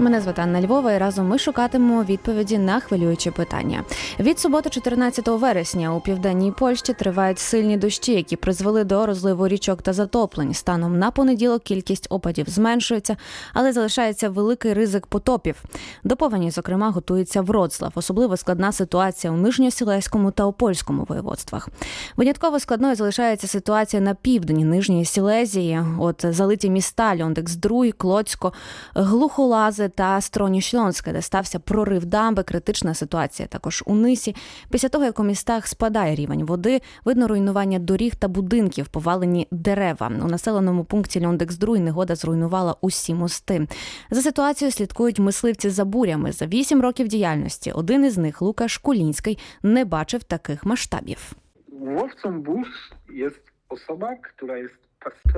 Мене звати Анна Львова, і разом ми шукатимемо відповіді на хвилюючі питання. Від суботи, 14 вересня, у південній Польщі тривають сильні дощі, які призвели до розливу річок та затоплень. Станом на понеділок кількість опадів зменшується, але залишається великий ризик потопів. До повені, зокрема, готується Вроцлав. Особливо складна ситуація у Нижньосілеському та Опольському воєводствах. Винятково складною залишається ситуація на півдні Нижньої Сілезії. От залиті міста Льондекс-Друй, Клоцько, Глухолази та Строні-Шльонське, де стався прорив дамби, критична ситуація також у Нисі. Після того, як у містах спадає рівень води, видно руйнування доріг та будинків, повалені дерева. У населеному пункті Льондекс-Друй негода зруйнувала усі мости. За ситуацією слідкують мисливці за бурями. За вісім років діяльності один із них, Лукаш Кулінський, не бачив таких масштабів. Łowcą burz jest osoba, która jest.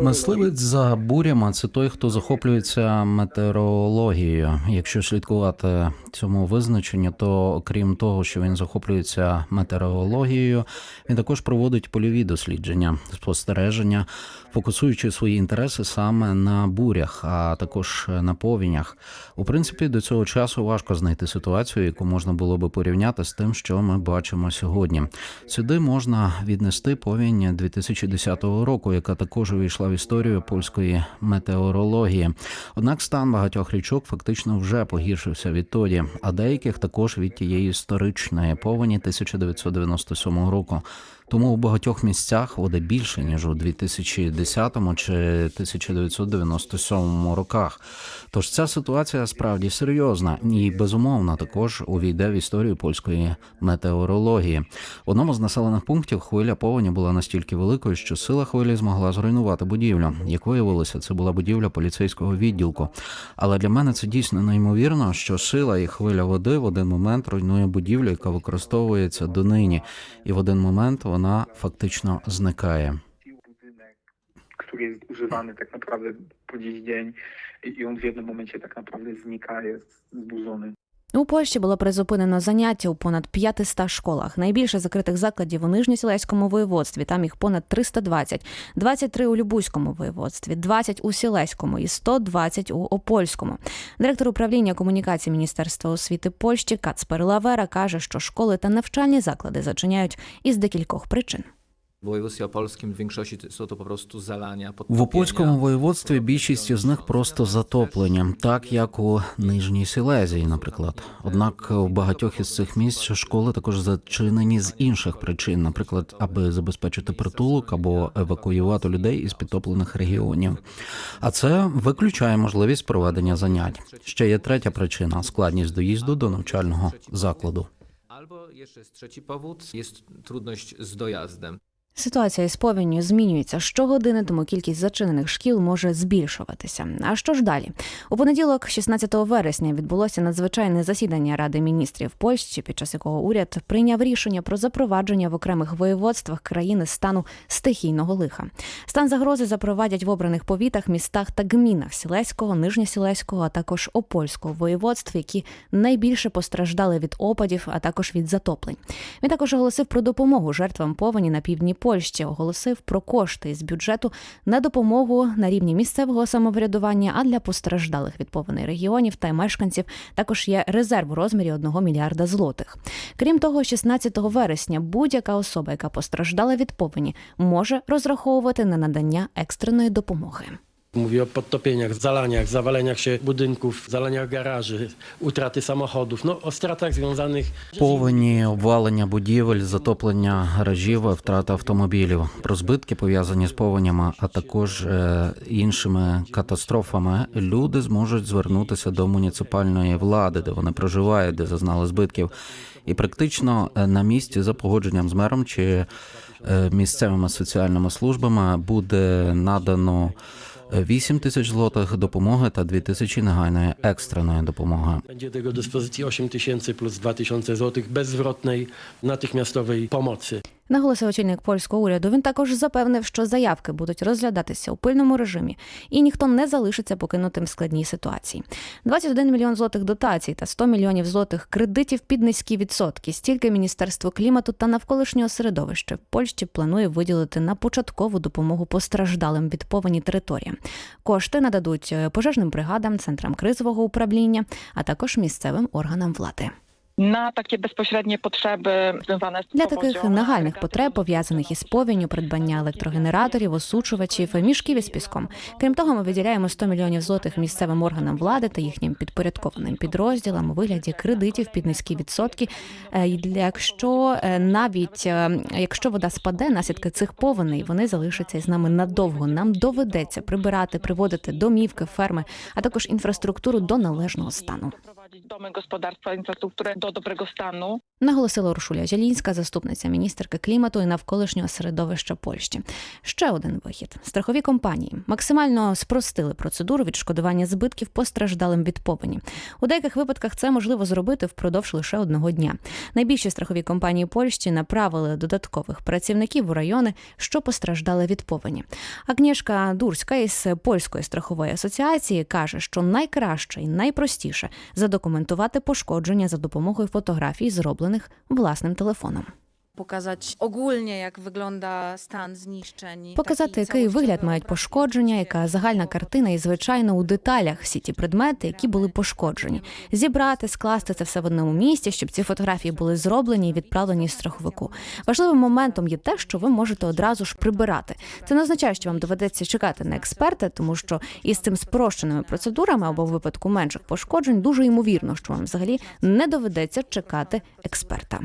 Мисливець за бурями це той, хто захоплюється метеорологією. Якщо слідкувати цьому визначенню, то окрім того, що він захоплюється метеорологією, він також проводить польові дослідження, спостереження, фокусуючи свої інтереси саме на бурях, а також на повінях. У принципі, до цього часу важко знайти ситуацію, яку можна було би порівняти з тим, що ми бачимо сьогодні. Сюди можна віднести повінь 2010 року, яка також увійшла в історію польської метеорології. Однак стан багатьох річок фактично вже погіршився відтоді, а деяких також від тієї історичної повені 1997 року. Тому у багатьох місцях води більше ніж у 2010 чи 1997 роках. Тож ця ситуація справді серйозна і безумовно також увійде в історію польської метеорології. В одному з населених пунктів хвиля повені була настільки великою, що сила хвилі змогла зруйнувати будівлю. Як виявилося, це була будівля поліцейського відділку. Але для мене це дійсно неймовірно, що сила і хвиля води в один момент руйнує будівлю, яка використовується донині, і в один момент вона ona faktycznie znikає. który jest używany tak naprawdę po dziś dzień i on w jednym momencie tak naprawdę znika, jest zburzony. У Польщі було призупинено заняття у понад 500 школах. Найбільше закритих закладів у Нижньосілеському воєводстві. Там їх понад 320, 23 у Любузькому воєводстві, 20 у Сілеському і 120 у Опольському. Директор управління комунікації Міністерства освіти Польщі Кацпер Лавера каже, що школи та навчальні заклади зачиняють із декількох причин. В. Опольському воєводстві більшість з них просто затоплення, так як у Нижній Сілезії, наприклад. Однак в багатьох із цих місць школи також зачинені з інших причин, наприклад, аби забезпечити притулок або евакуювати людей із підтоплених регіонів. А це виключає можливість проведення занять. Ще є третя причина складність доїзду до навчального закладу. Albo jeszcze jest trzeci powód, jest trudność z dojazdem. Ситуація із повінню змінюється щогодини, тому кількість зачинених шкіл може збільшуватися. А що ж далі? У понеділок, 16 вересня, відбулося надзвичайне засідання Ради міністрів Польщі, під час якого уряд прийняв рішення про запровадження в окремих воєводствах країни стану стихійного лиха. Стан загрози запровадять в обраних повітах, містах та гмінах Сілеського, Нижньосілеського, а також Опольського воєводств, які найбільше постраждали від опадів, а також від затоплень. Він також оголосив про допомогу жертвам повені на півдні Польщі, оголосив про кошти з бюджету на допомогу на рівні місцевого самоврядування, а для постраждалих від повені регіонів та мешканців також є резерв у розмірі 1 мільярда злотих. Крім того, 16 вересня будь-яка особа, яка постраждала від повені, може розраховувати на надання екстреної допомоги. Mówi o podtopieniach, zalaniach, zawaleniach się budynków, zalaniach garaży, utraty samochodów, no o stratach związanych Повені, обвалення будівель, затоплення гаражів, втрата автомобілів, про збитки пов'язані з повенями, а також е, іншими катастрофами. Люди зможуть звернутися до муніципальної влади, де вони проживають, де зазнали збитків, і практично на місці за погодженням з мером чи місцевими соціальними службами буде надано. 8 тисяч злотих допомоги та 2 тисячі негайної екстреної допомоги. będzie tego dyspozycji 8 tysięcy plus 2 tysiące złotych bezzwrotnej, natychmiastowej pomocy. Наголосив очільник польського уряду. Він також запевнив, що заявки будуть розглядатися у пильному режимі, і ніхто не залишиться покинутим в складній ситуації. 21 мільйон злотих дотацій та 100 мільйонів злотих кредитів під низькі відсотки. Стільки Міністерство клімату та навколишнього середовища в Польщі планує виділити на початкову допомогу постраждалим від повені територіям. Кошти нададуть е, пожежним бригадам, центрам кризового управління, а також місцевим органам влади. Na takie bezpośrednie potrzeby związane z Для таких нагальних потреб, пов'язаних із повінню, придбання електрогенераторів, осушувачів, мішків із піском. Крім того, ми виділяємо 100 мільйонів злотих місцевим органам влади та їхнім підпорядкованим підрозділам у вигляді кредитів під низькі відсотки. Е, для- Якщо е, навіть е, якщо вода спаде, наслідки цих повеней вони залишаться із нами надовго. Нам доведеться прибирати, приводити домівки, ферми, а також інфраструктуру до належного стану. Prowadzić domy, gospodarstwa, infrastrukturę do dobrego stanu. Наголосила Уршуля Зялінська, заступниця міністерки клімату і навколишнього середовища Польщі. Ще один вихід: страхові компанії максимально спростили процедуру відшкодування збитків постраждалим від повені. У деяких випадках це можливо зробити впродовж лише одного дня. Найбільші страхові компанії Польщі направили додаткових працівників у райони, що постраждали від повені. Агнєшка Дурська із польської страхової асоціації каже, що найкраще і найпростіше задокументувати пошкодження за допомогою фотографій, зроблених власним телефоном. Pokazać ogólnie, jak wygląda stan zniszczeń. Показати, який вигляд мають пошкодження, яка загальна картина, і звичайно у деталях всі ті предмети, які були пошкоджені, зібрати, скласти це все в одному місці, щоб ці фотографії були зроблені і відправлені страховику. Важливим моментом є те, що ви можете одразу ж прибирати. Це не означає, що вам доведеться чекати на експерта, тому що із цим спрощеними процедурами або в випадку менших пошкоджень дуже ймовірно, що вам взагалі не доведеться чекати експерта.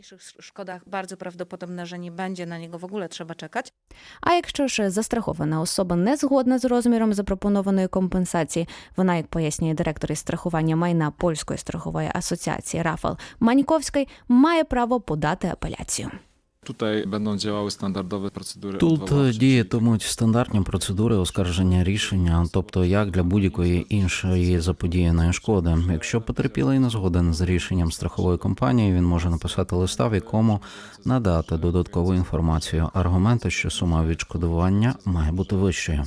Przy mniejszych szkodach bardzo prawdopodobne, że nie będzie na niego w ogóle trzeba czekać. А якщо ж застрахована особа не згодна з розміром запропонованої компенсації, вона, як пояснює директор із страхування майна польської страхової асоціації Рафал Маньковський, має право подати апеляцію. Tutaj będą działały standardowe procedury Тут е, діятимуть стандартні процедури оскарження рішення, тобто як для будь-якої іншої заподіяної шкоди. Якщо потерпілий не згоден з рішенням страхової компанії, він може написати листа, в якому надати додаткову інформацію. Аргументи, що сума відшкодування має бути вищою.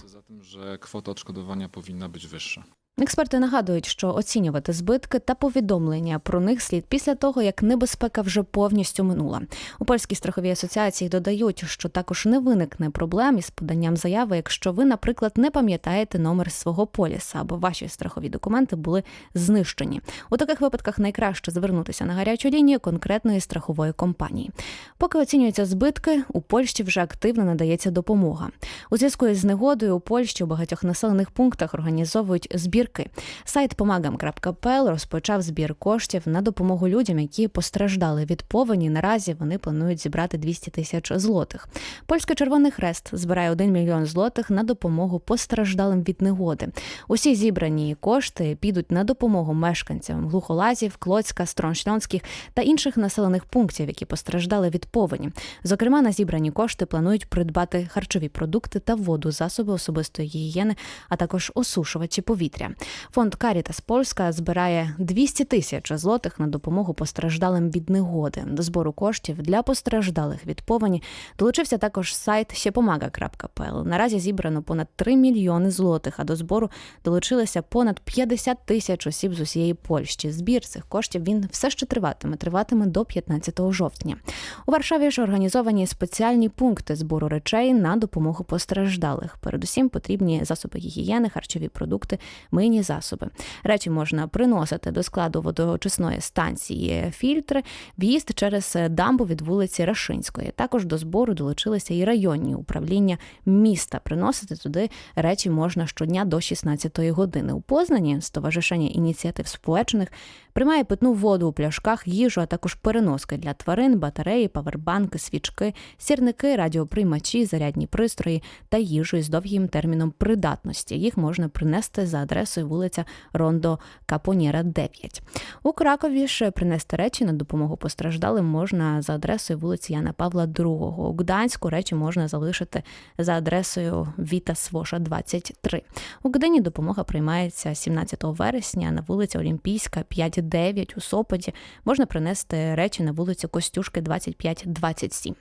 że kwota odszkodowania powinna być wyższa. Експерти нагадують, що оцінювати збитки та повідомлення про них слід після того, як небезпека вже повністю минула. У польській страховій асоціації додають, що також не виникне проблем із поданням заяви, якщо ви, наприклад, не пам'ятаєте номер свого поліса або ваші страхові документи були знищені. У таких випадках найкраще звернутися на гарячу лінію конкретної страхової компанії. Поки оцінюються збитки, у Польщі вже активно надається допомога. У зв'язку із негодою у Польщі у багатьох населених пунктах організовують збірки. Сайт помагам.пл розпочав збір коштів на допомогу людям, які постраждали від повені. Наразі вони планують зібрати 200 тисяч злотих. Польський Червоний Хрест збирає 1 мільйон злотих на допомогу постраждалим від негоди. Усі зібрані кошти підуть на допомогу мешканцям глухолазів, Клоцька, Строншльонських та інших населених пунктів, які постраждали від повені. Зокрема, на зібрані кошти планують придбати харчові продукти та воду, засоби особистої гігієни, а також осушувачі повітря. Фонд Карітас Польська збирає 200 тисяч злотих на допомогу постраждалим від негоди. До збору коштів для постраждалих від повені долучився також сайт щепомага.пл. Наразі зібрано понад 3 мільйони злотих, а до збору долучилися понад 50 тисяч осіб з усієї Польщі. Збір цих коштів він все ще триватиме, триватиме до 15 жовтня. У Варшаві ж організовані спеціальні пункти збору речей на допомогу постраждалих. Передусім потрібні засоби гігієни, харчові продукти, мийні засоби. Речі можна приносити до складу водоочисної станції фільтри, в'їзд через дамбу від вулиці Рашинської. Також до збору долучилися і районні управління міста. Приносити туди речі можна щодня до 16-ї години. У Познані Стоваришення ініціатив Сполучених приймає питну воду у пляшках, їжу, а також переноски для тварин, батареї, павербанки, свічки, сірники, радіоприймачі, зарядні пристрої та їжу із довгим терміном придатності. Їх можна принести за адресою адресою вулиця Рондо Капоніра, 9. У Кракові ж принести речі на допомогу постраждалим можна за адресою вулиці Яна Павла II. У Гданську речі можна залишити за адресою Віта Своша, 23. У Гдині допомога приймається 17 вересня на вулиці Олімпійська, 5-9 у Сопоті. Можна принести речі на вулицю Костюшки, 25-27.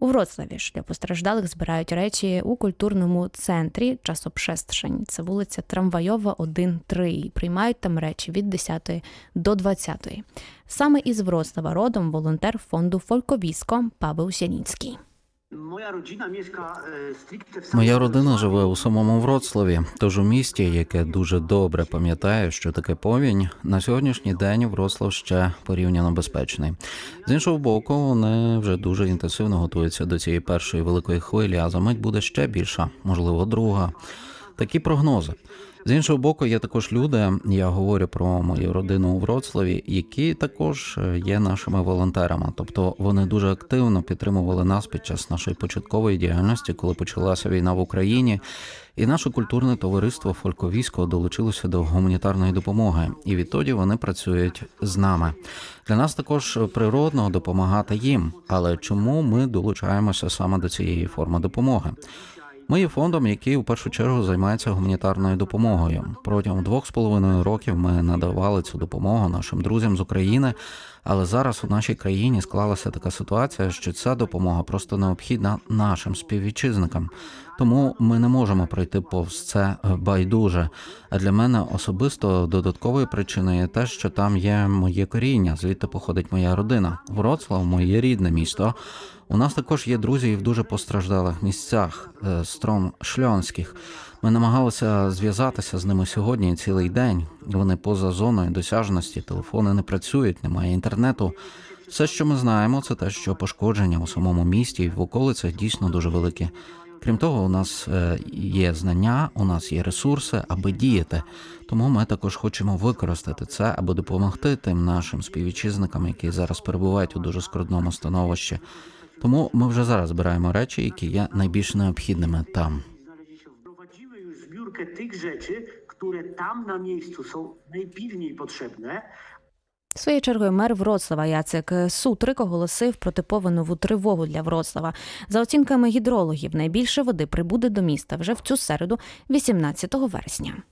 У Вроцлаві ж для постраждалих збирають речі у культурному центрі Часопшестшень. Це вулиця Трамвайова, 1-3. Приймають там речі від 10 до 20. Саме із Вроцлава родом волонтер фонду Фольковіско Павел Сяніцький. Моя родина родина живе у самому Вроцлаві, тож у місті, яке дуже добре пам'ятає, що таке повінь, на сьогоднішній день Вроцлав ще порівняно безпечний. З іншого боку, вони вже дуже інтенсивно готуються до цієї першої великої хвилі, а за мить буде ще більша, можливо, друга. Такі прогнози. З іншого боку, є також люди. Я говорю про мою родину у Вроцлаві, які також е, є нашими волонтерами. Тобто вони дуже активно підтримували нас під час нашої початкової діяльності, коли почалася війна в Україні. І наше культурне товариство Фольковійського долучилося до гуманітарної допомоги, і відтоді вони працюють з нами. Для нас також природно допомагати їм. Але чому ми долучаємося саме до цієї форми допомоги? Ми є фондом, який у першу чергу займається гуманітарною допомогою. Протягом двох з половиною років ми надавали цю допомогу нашим друзям з України. Але зараз у нашій країні склалася така ситуація, що ця допомога просто необхідна нашим співвітчизникам. Тому ми не можемо пройти повз це байдуже. А для мене особисто додатковою причиною є те, що там є моє коріння, звідти походить моя родина. Вроцлав, моє рідне місто. У нас також є друзі і в дуже постраждалих місцях, е, стром шльонських. Ми намагалися зв'язатися з ними сьогодні цілий день. Вони поза зоною досяжності, телефони не працюють, немає інтернету. Все, що ми знаємо, це те, що пошкодження у самому місті і в околицях дійсно дуже великі. Крім того, у нас е, є знання, у нас є ресурси, аби діяти. Тому ми також хочемо використати це, аби допомогти тим нашим співвітчизникам, які зараз перебувають у дуже скрутному становищі. Тому ми вже зараз збираємо речі, які є найбільш необхідними там. Zbiórkę tych rzeczy, które tam na miejscu są najpilniej potrzebne, Своєю чергою мер Вроцлава Яцек Сутрик оголосив про типову тривогу для Вроцлава. За оцінками гідрологів, найбільше води прибуде до міста вже в цю середу, 18 вересня.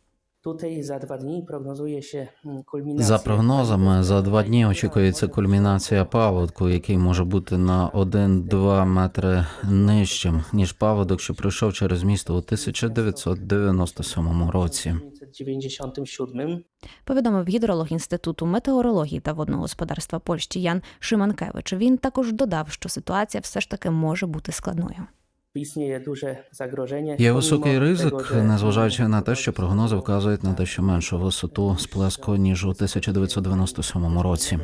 За прогнозами, за два дні очікується кульмінація паводку, який може бути на 1-2 метри нижчим ніж паводок, що пройшов через місто у 1997 році. W 1997 Повідомив гідролог інституту метеорології та водного господарства Польщі Ян Шиманкевич. Він також додав, що ситуація все ж таки може бути складною. Є високий ризик, незважаючи на те, що прогнози вказують на дещо меншу висоту сплеску ніж у 1997 році.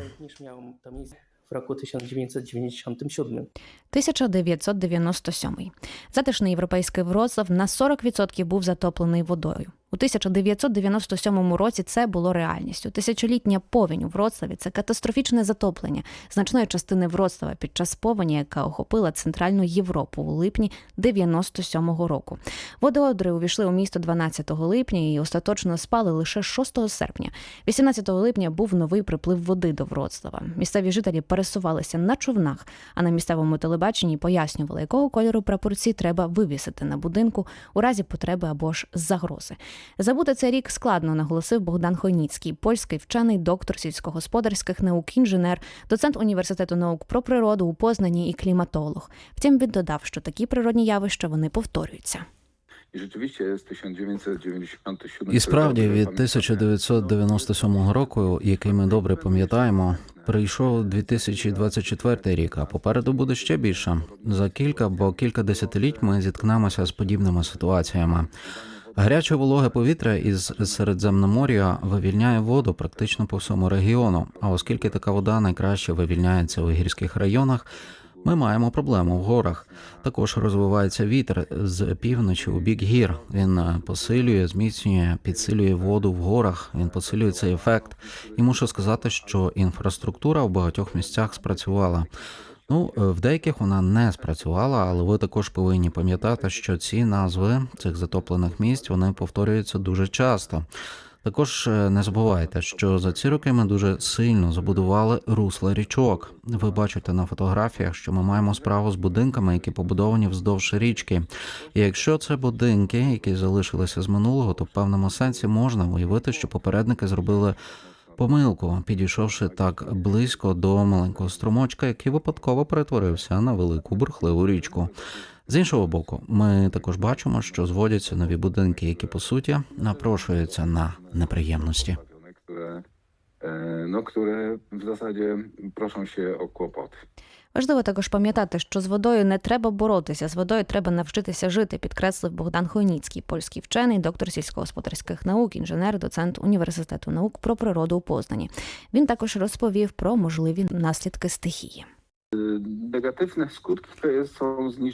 w roku 1997. 1997. Затишний європейський Вроцлав на 40% був затоплений водою. У 1997 році це було реальністю. Тисячолітня повінь у Вроцлаві це катастрофічне затоплення значної частини Вроцлава під час повені, яка охопила центральну Європу у липні 97-го року. Водоодри увійшли у місто 12 липня і остаточно спали лише 6 серпня. 18 липня був новий приплив води до Вроцлава. Місцеві жителі пересувалися на човнах, а на місцевому телебаченні пояснювали, якого кольору прапорці треба вивісити на будинку у разі потреби або ж загрози. Забути цей рік складно, наголосив Богдан Хойніцький, польський вчений, доктор сільськогосподарських наук, інженер, доцент університету наук про природу у Познані і кліматолог. Втім, він додав, що такі природні явища вони повторюються. І rzeczywiście з 1997 І справді від 1997 року, який ми добре пам'ятаємо, прийшов 2024 рік, а попереду буде ще більше. За кілька або кілька десятиліть ми зіткнемося з подібними ситуаціями. Гаряче вологе повітря із Середземномор'я вивільняє воду практично по всьому регіону. А оскільки така вода найкраще вивільняється у гірських районах, ми маємо проблему в горах. Також розвивається вітер з півночі у бік гір. Він е, посилює, зміцнює, підсилює воду в горах. Він посилює цей ефект. І мушу сказати, що інфраструктура в багатьох місцях спрацювала. Ну, е, в деяких вона не спрацювала, але ви також повинні пам'ятати, що ці назви цих затоплених місць вони повторюються дуже часто. Також е, не забувайте, що за ці роки ми дуже сильно забудували русла річок. Ви бачите на фотографіях, що ми маємо справу з будинками, які побудовані вздовж річки. І якщо це будинки, які залишилися з минулого, то в певному сенсі можна уявити, що попередники зробили помилку, підійшовши так близько до маленького струмочка, який випадково перетворився на велику бурхливу річку. З іншого боку, ми також бачимо, що зводяться нові будинки, які по суті напрошуються на неприємності. no, które w zasadzie proszą się o. Важливо також пам'ятати, що з водою не треба боротися, з водою треба навчитися жити, підкреслив Богдан Хойніцький, польський вчений, доктор сільськогосподарських наук, інженер, доцент університету наук про природу у Познані. Він також розповів про можливі наслідки стихії.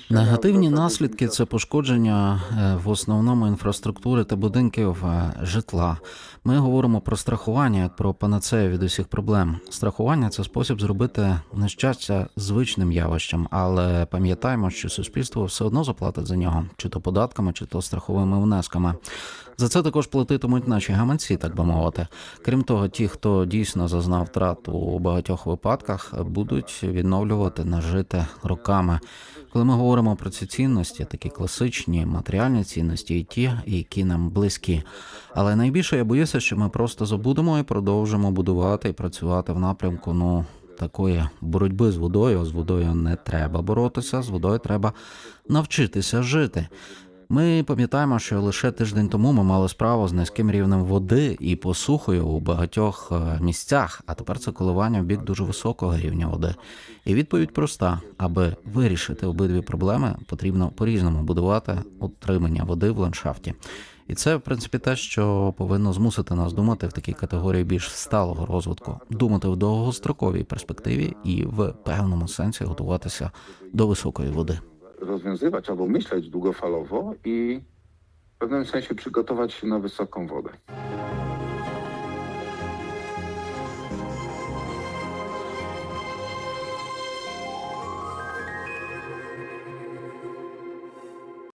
Негативні наслідки це пошкодження е, в основному інфраструктури та будинків е, житла. Ми говоримо про страхування як про панацею від усіх проблем. Страхування це спосіб зробити нещастя звичним явищем, але пам'ятаємо, що суспільство все одно заплатить за нього, чи то податками, чи то страховими внесками. За це також платитимуть наші гаманці, так би мовити. Крім того, ті, хто дійсно зазнав втрат у багатьох випадках, будуть відновлювати нажите роками. Коли ми говоримо про ці цінності, такі класичні матеріальні цінності, і ті, які нам близькі. Але найбільше я боюся, що ми просто забудемо і продовжимо будувати і працювати в напрямку. Ну такої боротьби з водою. З водою не треба боротися, з водою треба навчитися жити. Ми пам'ятаємо, що лише тиждень тому ми мали справу з низьким рівнем води і посухою у багатьох е, місцях, а тепер це коливання в бік дуже високого рівня води. І відповідь проста: аби вирішити обидві проблеми, потрібно по-різному будувати утримання води в ландшафті. І це, в принципі, те, що повинно змусити нас думати в такій категорії більш сталого розвитку, думати в довгостроковій перспективі і в певному сенсі готуватися до високої води. Rozwiązywać albo myśleć długofalowo i w pewnym sensie przygotować się na wysoką wodę.